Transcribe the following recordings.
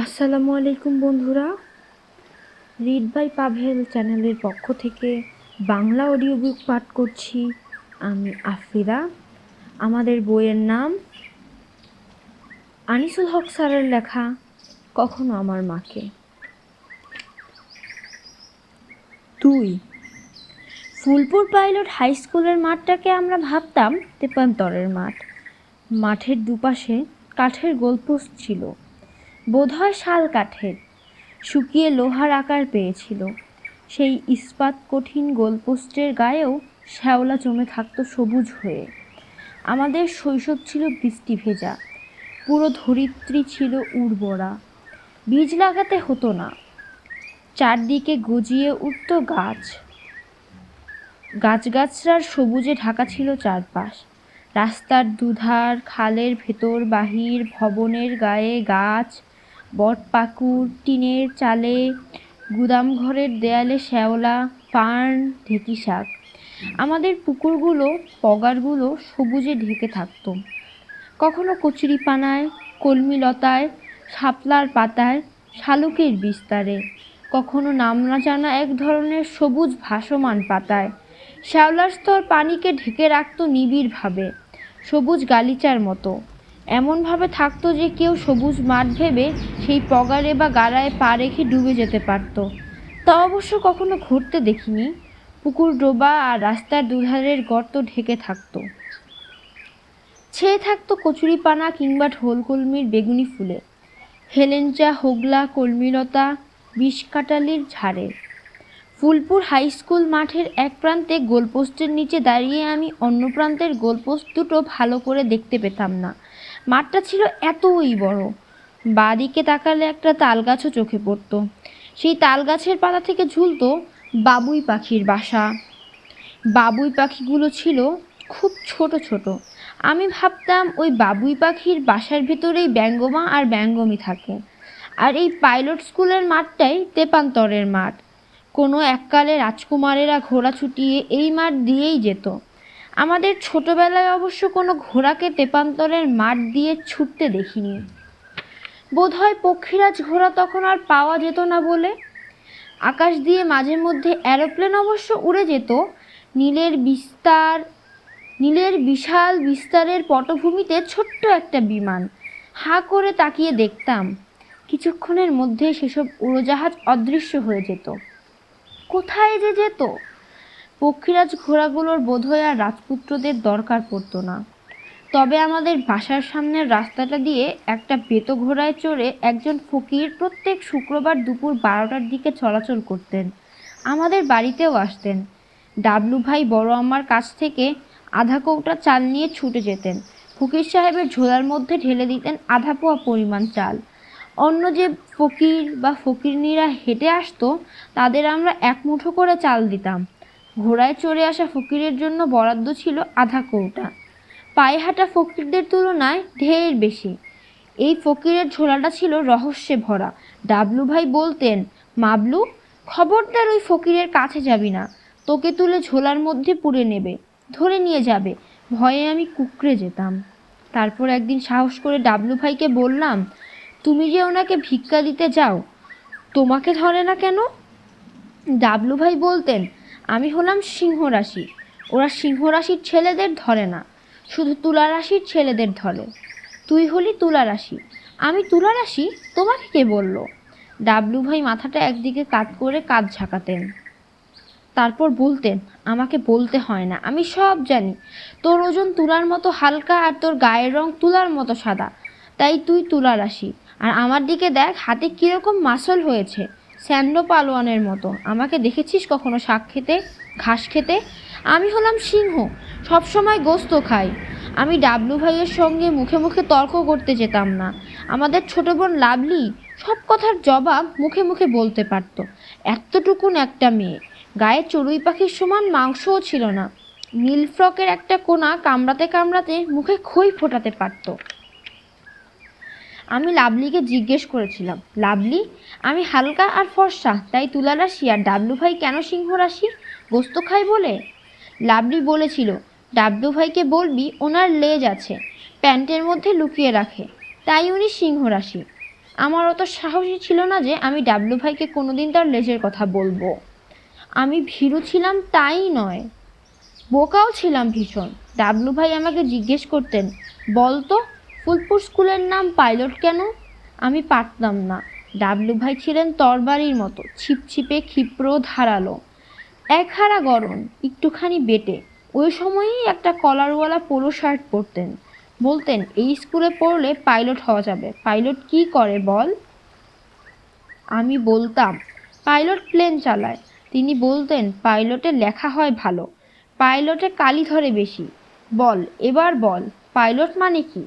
আসসালামু আলাইকুম বন্ধুরা। রিড বাই পাভেল চ্যানেলের পক্ষ থেকে বাংলা অডিও বুক পাঠ করছি আমি আফিরা। আমাদের বইয়ের নাম আনিসুল হক স্যারের লেখা কখনো আমার মাকে। তুই ফুলপুর পাইলট হাই স্কুলের মাঠটাকে আমরা ভাবতাম তেপান্তরের মাঠ। মাঠের দুপাশে কাঠের গোলপোস্ট ছিল। বোধহয় শাল কাঠের। শুকিয়ে লোহার আকার পেয়েছিল। সেই ইস্পাত কঠিন গোলপোস্টের গায়েও শ্যাওলা জমে থাকতো সবুজ হয়ে। আমাদের শৈশব ছিল বৃষ্টি ভেজা। পুরো ধরিত্রী ছিল উর্বরা। বীজ লাগাতে হতো না। চারদিকে গজিয়ে উঠত গাছ। গাছগাছরার সবুজে ঢাকা ছিল চারপাশ। রাস্তার দুধার খালের ভেতর বাহির ভবনের গায়ে গাছ বটপাকুড় টিনের চালে গুদামঘরের দেয়ালে শ্যাওলা, পান, ঢেঁকি শাক। আমাদের পুকুরগুলো, পগারগুলো সবুজে ঢেকে থাকতো। কখনো কচুরিপানায় কলমিলতায় শাপলার পাতায়, শালুকের বিস্তারে। কখনো নাম না জানা এক ধরনের সবুজ ভাসমান পাতায়। শ্যাওলার স্তর পানিকে ঢেকে রাখতো নিবিড়ভাবে, সবুজ গালিচার মতো। এমনভাবে থাকতো যে কেউ সবুজ মাঠ ভেবে সেই পগারে বা গাড়ায় পা রেখে ডুবে যেতে পারত। তা অবশ্য কখনো ঘুরতে দেখিনি। পুকুর ডোবা আর রাস্তার দুধারের গর্ত ঢেকে থাকতো। ছেয়ে থাকতো কচুরিপানা কিংবা ঢোলকলমির বেগুনি ফুলে। হেলেঞ্চা, হোগলা, কলমিলতা বিষকাটালির ঝাড়ে। ফুলপুর হাই স্কুল মাঠের এক প্রান্তে গোলপোস্টের নিচে দাঁড়িয়ে আমি অন্য প্রান্তের গোলপোস্ট দুটো ভালো করে দেখতে পেতাম না। মাঠটা ছিল এতই বড়। বাঁদিকে তাকালে একটা তাল গাছও চোখে পড়তো। সেই তাল গাছের পাতা থেকে ঝুলতো বাবুই পাখির বাসা। বাবুই পাখিগুলো ছিল খুব ছোট ছোট। আমি ভাবতাম ওই বাবুই পাখির বাসার ভেতরেই ব্যঙ্গমা আর ব্যঙ্গমী থাকে। আর এই পাইলট স্কুলের মাঠটাই তেপান্তরের মাঠ। কোনো এককালে রাজকুমারেরা ঘোড়া ছুটিয়ে এই মাঠ দিয়েই যেত। আমাদের ছোটবেলায় অবশ্য কোনো ঘোড়াকে তেপান্তরের মাঠ দিয়ে ছুটতে দেখিনি। বোধহয় পক্ষীরাজ ঘোড়া তখন আর পাওয়া যেত না বলে। আকাশ দিয়ে মাঝে মধ্যে অ্যারোপ্লেন অবশ্য উড়ে যেত। নীলের বিস্তার, নীলের বিশাল বিস্তারের পটভূমিতে ছোট্ট একটা বিমান। হাঁ করে তাকিয়ে দেখতাম, কিছুক্ষণের মধ্যে সেসব উড়োজাহাজ অদৃশ্য হয়ে যেত। কোথায় যে যেত? পক্ষীরাজ ঘোড়াগুলোর বোধহয় আর রাজপুত্রদের দরকার পড়তো না। তবে আমাদের বাসার সামনের রাস্তাটা দিয়ে একটা বেত ঘোড়ায় চড়ে একজন ফকির প্রত্যেক শুক্রবার দুপুর বারোটার দিকে চলাচল করতেন। আমাদের বাড়িতেও আসতেন। ডাবলু ভাই বড় আমার কাছ থেকে আধা কৌটা চাল নিয়ে ছুটে যেতেন। ফকির সাহেবের ঝোলার মধ্যে ঢেলে দিতেন আধা পোয়া পরিমাণ চাল। অন্য যে ফকির বা ফকিরনিরা হেঁটে আসতো, তাদের আমরা এক মুঠো করে চাল দিতাম। ঘোড়ায় চড়ে আসা ফকিরের জন্য বরাদ্দ ছিল আধা কৌটা। পায়ে হাঁটা ফকিরদের তুলনায় ঢের বেশি। এই ফকিরের ঝোলাটা ছিল রহস্যে ভরা। ডাবলু ভাই বলতেন, মাবলু, খবরদার ওই ফকিরের কাছে যাবি না। তোকে তুলে ঝোলার মধ্যে পুড়ে নেবে, ধরে নিয়ে যাবে। ভয়ে আমি কুকড়ে যেতাম। তারপর একদিন সাহস করে ডাবলু ভাইকে বললাম, তুমি যে ওনাকে ভিক্ষা দিতে যাও, তোমাকে ধরে না কেন? ডাবলু ভাই বলতেন আমি হলাম সিংহ রাশি। ওরা সিংহ রাশির ছেলেদের ধরে না, শুধু তুলা রাশির ছেলেদের ধরে। তুই হলি তুলা রাশি। আমি তুলা রাশি? তোমাকে কে বলল? ডাবলু ভাই মাথাটা একদিকে কাত করে কাঁধ ঝাঁকাতেন। তারপর বলতেন, আমাকে বলতে হয় না, আমি সব জানি। তোর ওজন তুলার মতো হালকা আর তোর গায়ের রং তুলার মতো সাদা। তাই তুই তুলা রাশি। আর আমার দিকে দেখ, হাতে কীরকম মাসল হয়েছে। স্যান্ডো পালোয়ানের মতো। আমাকে দেখেছিস কখনো শাক খেতে? ঘাস খেতে? আমি হলাম সিংহ। সবসময় গোস্ত খাই। আমি ডাবলু ভাইয়ের সঙ্গে মুখে মুখে তর্ক করতে যেতাম না। আমাদের ছোট বোন লাভলি সব কথার জবাব মুখে মুখে বলতে পারত। এতটুকুন একটা মেয়ে। গায়ে চড়ুই পাখির সমান মাংসও ছিল না। নীল ফ্রকের একটা কোনা কামড়াতে কামড়াতে মুখে খই ফোটাতে পারত। আমি লাভলিকে জিজ্ঞেস করেছিলাম লাভলি আমি হালকা আর ফর্সা, তাই তুলা রাশি আর ডাবলু ভাই কেন সিংহ রাশি? গোস্ত খায় বলে? লাভলি বলেছিল, ডাবলু ভাইকে বলবি ওনার লেজ আছে, প্যান্টের মধ্যে লুকিয়ে রাখে, তাই উনি সিংহ রাশি। আমার অত সাহসী ছিল না যে আমি ডাবলু ভাইকে কোনোদিন তার লেজের কথা বলব। আমি ভীরু ছিলাম তাই নয়। বোকাও ছিলাম ভীষণ। ডাবলু ভাই আমাকে জিজ্ঞেস করতেন বলতো ফুলপুর স্কুলের নাম পাইলট কেন? আমি পারতাম না। ডাবলু ভাই ছিলেন তরবারির মতো, ছিপছিপে ক্ষিপ্র, ধারালো। এক হারা গরম একটুখানি বেটে। ওই সময়েই একটা কলারওয়ালা পোলো শার্ট পরতেন। বলতেন, এই স্কুলে পড়লে পাইলট হওয়া যাবে। পাইলট কি করে বল? আমি বলতাম, পাইলট প্লেন চালায়। তিনি বলতেন, পাইলটে লেখা হয় ভালো। পাইলটে কালি ধরে বেশি। বল, এবার বল, পাইলট মানে কি?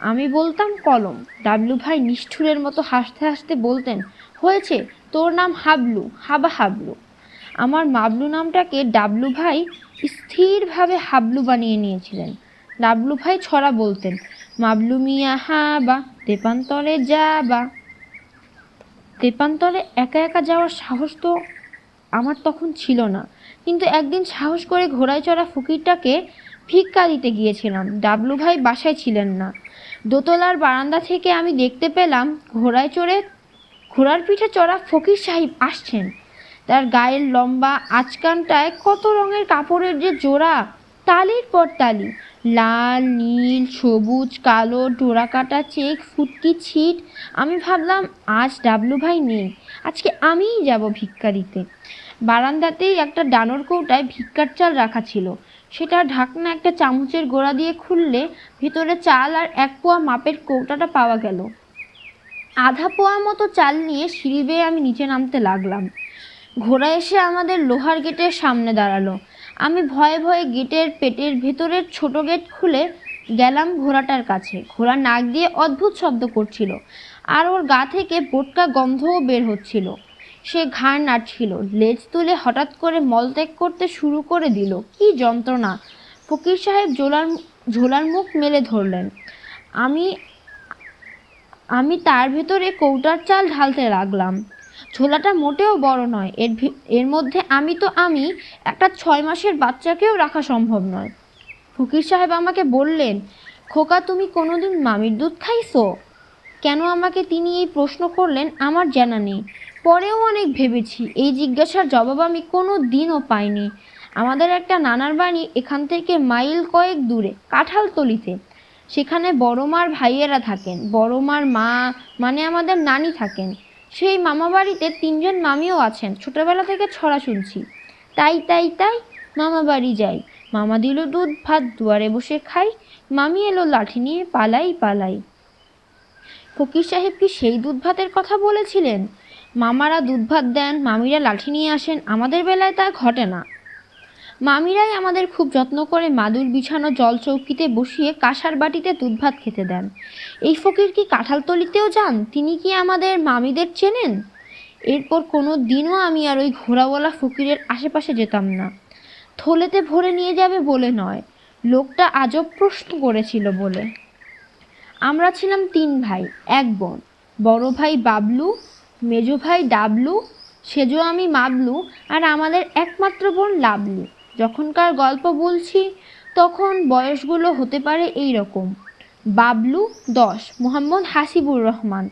আমি বলতাম কলম। ডাবলু ভাই নিষ্ঠুরের মতো হাসতে হাসতে বলতেন, হয়েছে, তোর নাম হাবলু, হাবা হাবলু। আমার মাবলু নামটাকে ডাবলু ভাই স্থিরভাবে হাবলু বানিয়ে নিয়েছিলেন। ডাবলু ভাই ছড়া বলতেন, মাবলু মিয়া হা বা তেপান্তরে যা বা তেপান্তরে একা একা যাওয়ার সাহস তো আমার তখন ছিল না। কিন্তু একদিন সাহস করে ঘোড়ায় চড়া ফকিরটাকে ভিক্ষা দিতে গিয়েছিলাম। ডাবলু ভাই বাসায় ছিলেন না। দোতলার বারান্দা থেকে আমি দেখতে পেলাম, ঘোড়ায় চড়ে ঘোড়ার পিঠে চড়া ফকির সাহেব আসছেন। তার গায়ের লম্বা আচকানটায় কত রঙের কাপড়ের যে জোড়া, তালির পর তালি। লাল, নীল, সবুজ, কালো ডোরাকাটা চেক, ফুটকি, ছিট। আমি ভাবলাম, আজ ডাবলু ভাই নেই, আজকে আমিই যাব ভিক্ষা দিতে বারান্দাতেই একটা ডানোর কৌটায় ভিক্ষার চাল রাখা ছিল। সেটা ঢাকনা একটা চামচের গোড়া দিয়ে খুললে ভিতরে চাল আর এক পোয়া মাপের কৌটাটা পাওয়া গেল। আধা পোয়া মতো চাল নিয়ে সিঁড়ি বেয়ে আমি নিচে নামতে লাগলাম। ঘোড়া এসে আমাদের লোহার গেটের সামনে দাঁড়াল। আমি ভয়ে ভয়ে গেটের পেটের ভেতরের ছোট গেট খুলে গেলাম ঘোড়াটার কাছে। ঘোড়া নাক দিয়ে অদ্ভুত শব্দ করছিল আর ওর গা থেকে বোটকা গন্ধও বের হচ্ছিল। সে ঘাড় নাড়ছিল। লেজ তুলে হঠাৎ করে মলত্যাগ করতে শুরু করে দিল। কি যন্ত্রণা! ফকির সাহেব ঝোলার ঝোলার মুখ মেলে ধরলেন। আমি আমি তার ভেতরে কৌটার চাল ঢালতে লাগলাম। ঝোলাটা মোটেও বড় নয়। এর এর মধ্যে আমি তো আমি, একটা ছয় মাসের বাচ্চাকেও রাখা সম্ভব নয়। ফকির সাহেব আমাকে বললেন, খোকা তুমি কোনোদিন মামির দুধ খাইছো? কেন আমাকে তিনি এই প্রশ্ন করলেন আমার জানা নেই। পরেও অনেক ভেবেছি। এই জিজ্ঞাসার জবাব আমি কোনো দিনও পাইনি। আমাদের একটা নানার বাড়ি এখান থেকে মাইল কয়েক দূরে, কাঁঠালতলিতে। সেখানে বড় মার ভাইয়েরা থাকেন। বড় মার মা মানে আমাদের নানি থাকেন। সেই মামা বাড়িতে তিনজন মামিও আছেন। ছোটবেলা থেকে ছড়া শুনছি। তাই তাই তাই মামা বাড়ি যাই। মামা দিল দুধ, ভাত দুয়ারে বসে খাই। মামি এলো লাঠি নিয়ে পালাই পালাই। ফকির সাহেব কি সেই দুধ, ভাতের কথা বলেছিলেন? মামারা দুধ ভাত দেন, মামিরা লাঠি নিয়ে আসেন, আমাদের বেলায় তা ঘটে না। মামিরাই আমাদের খুব যত্ন করে মাদুর বিছানো জল চৌকিতে বসিয়ে কাঁসার বাটিতে দুধ ভাত খেতে দেন। এই ফকির কি কাঁঠালতলিতেও যান? তিনি কি আমাদের মামিদের চেনেন? এরপর কোনো দিনও আমি আর ওই ঘোড়াওয়ালা ফকিরের আশেপাশে যেতাম না। থলেতে ভরে নিয়ে যাবে বলে নয়, লোকটা আজব প্রশ্ন করেছিল বলে। আমরা ছিলাম তিন ভাই, এক বোন, বড় ভাই বাবলু মেজো ভাই ডাবলু, সেজো আমি মাবলু আর আমাদের একমাত্র বোন লাবলু। যখনকার গল্প বলছি, তখন বয়সগুলো হতে পারে এই রকম বাবলু দশ, মোহাম্মদ হাসিবুর রহমান।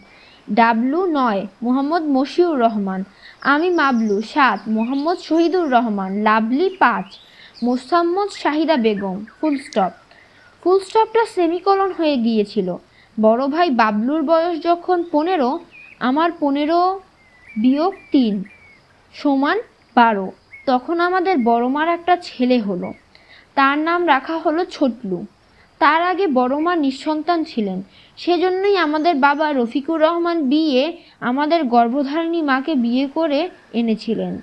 ডাবলু নয়, মোহাম্মদ মশিউর রহমান। আমি মাবলু সাত, মোহাম্মদ শহীদুর রহমান। লাভলি পাঁচ, Mosammat Shahida Begum. Full stop. Full স্টপটা semicolon হয়ে গিয়েছিল। বড় ভাই বাবলুর বয়স যখন পনেরো আমার পনেরো বিয়োগ তিন সমান বারো। তখন আমাদের বড় মার একটা ছেলে হলো। তার নাম রাখা হলো ছোটলু। তার আগে বড় মা নিঃসন্তান ছিলেন। সেজন্যই আমাদের বাবা রফিকুর রহমান বিয়ে আমাদের গর্ভধারিণী মাকে বিয়ে করে এনেছিলেন।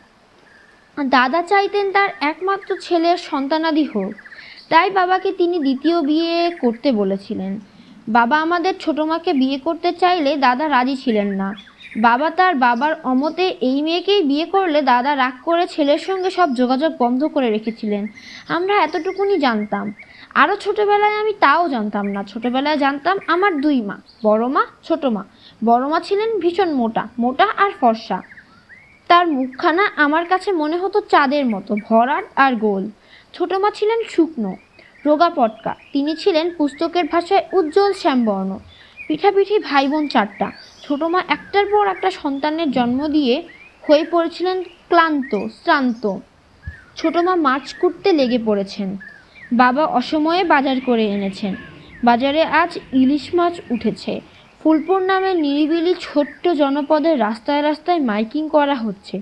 দাদা চাইতেন তার একমাত্র ছেলের সন্তানাদি হোক। তাই বাবাকে তিনি দ্বিতীয় বিয়ে করতে বলেছিলেন। বাবা আমাদের ছোট মাকে বিয়ে করতে চাইলে দাদা রাজি ছিলেন না। বাবা তার বাবার অমতে এই মেয়েকেই বিয়ে করলে দাদা রাগ করে ছেলের সঙ্গে সব যোগাযোগ বন্ধ করে রেখেছিলেন। আমরা এতটুকুনি জানতাম। আরও ছোটোবেলায় আমি তাও জানতাম না। ছোটবেলায় জানতাম আমার দুই মা, বড় মা, ছোট মা। বড় মা ছিলেন ভীষণ মোটা মোটা আর ফর্সা। তার মুখখানা আমার কাছে মনে হতো চাঁদের মতো, ভরাট আর গোল। ছোট মা ছিলেন শুকনো রোগা পটকা। তিনি ছিলেন পুস্তকের ভাষায় উজ্জ্বল শ্যামবর্ণ। পিঠাপিঠি ভাই বোন চারটা। ছোটো মা একটার পর একটা সন্তানের জন্ম দিয়ে হয়ে পড়েছিলেন ক্লান্ত, শ্রান্ত। ছোটো মা মাছ কুটতে লেগে পড়েছেন। বাবা অসময়ে বাজার করে এনেছেন। বাজারে আজ ইলিশ মাছ উঠেছে। ফুলপুর নামে নিরিবিলি ছোট্ট জনপদের রাস্তায় রাস্তায় মাইকিং করা হচ্ছে।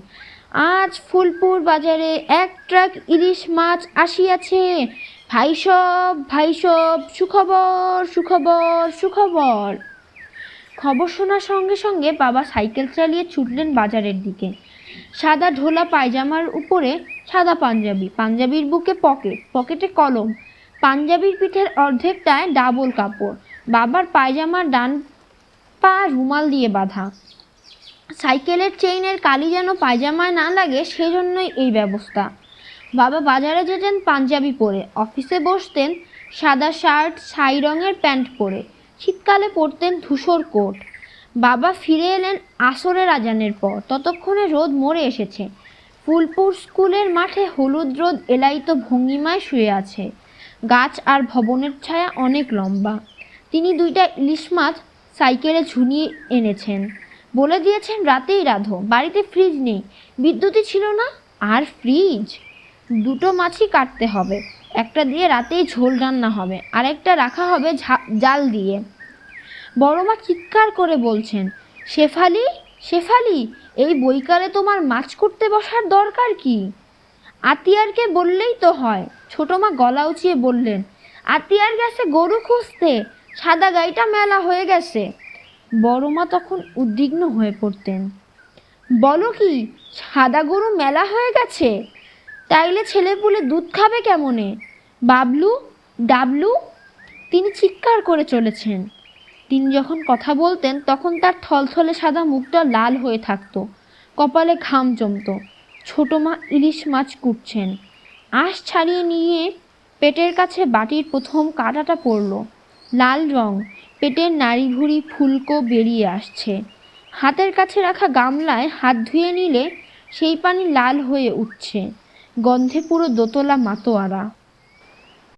আজ ফুলপুর বাজারে এক ট্রাক ইলিশ মাছ আসিয়াছে। ভাই সব ভাই সব সুখবর সুখবর সুখবর। খবর শোনার সঙ্গে সঙ্গে বাবা সাইকেল চালিয়ে ছুটলেন বাজারের দিকে। সাদা ঢোলা পায়জামার উপরে সাদা পাঞ্জাবি। পাঞ্জাবির বুকে পকেট, পকেটে কলম। পাঞ্জাবির পিঠের অর্ধেকটায় ডাবল কাপড়। বাবার পায়জামার ডান পা রুমাল দিয়ে বাঁধা। সাইকেলের চেইনের কালি যেন পায়জামায় না লাগে, সেজন্যই এই ব্যবস্থা। বাবা বাজারে যেতেন পাঞ্জাবি পরে, অফিসে বসতেন সাদা শার্ট, ছাই রঙের প্যান্ট পরে, শীতকালে পরতেন ধূসর কোট। বাবা ফিরে এলেন আসরের আজানের পর, ততক্ষণে রোদ মরে এসেছে। ফুলপুর স্কুলের মাঠে হলুদ রোদ এলাইত ভঙ্গিমায় শুয়ে আছে। গাছ আর ভবনের ছায়া অনেক লম্বা। তিনি দুইটা ইলিশ মাছ সাইকেলে ঝুনিয়ে এনেছেন। বলে দিয়েছেন, রাতেই রাধো, বাড়িতে ফ্রিজ নেই। বিদ্যুৎই ছিল না, আর ফ্রিজ? দুটো মাছই কাটতে হবে। একটা দিয়ে রাতেই ঝোল রান্না হবে, আরেকটা রাখা হবে জাল দিয়ে। বড় মা চিৎকার করে বলছেন, শেফালি শেফালি, এই বৈকালে তোমার মাছ করতে বসার দরকার কি? আতিয়ারকে বললেই তো হয় ছোট মা গলা উঁচিয়ে বললেন, আতিয়ার গেছে গরু খুঁজতে, সাদা গাইটা মেলা হয়ে গেছে। বড় মা তখন উদ্বিগ্ন হয়ে পড়তেন, বলো কি, সাদা গরু মেলা হয়ে গেছে? তাইলে ছেলেপুলে দুধ খাবে কেমনে? বাবলু, ডাবলু, তিনি চিৎকার করে চলেছেন। তিনি যখন কথা বলতেন, তখন তার থলথলে সাদা মুখটা লাল হয়ে থাকতো। কপালে ঘাম জমতো। ছোটো মা ইলিশ মাছ কুটছেন। আঁশ ছাড়িয়ে নিয়ে পেটের কাছে বাটির প্রথম কাঁটাটা পড়ল। লাল রং। পেটের নাড়ি ভুড়ি ফুলকো বেরিয়ে আসছে। হাতের কাছে রাখা গামলায় হাত ধুয়ে নিলে সেই পানি লাল হয়ে উঠছে। গন্ধে পুরো দোতলা মাতোয়ারা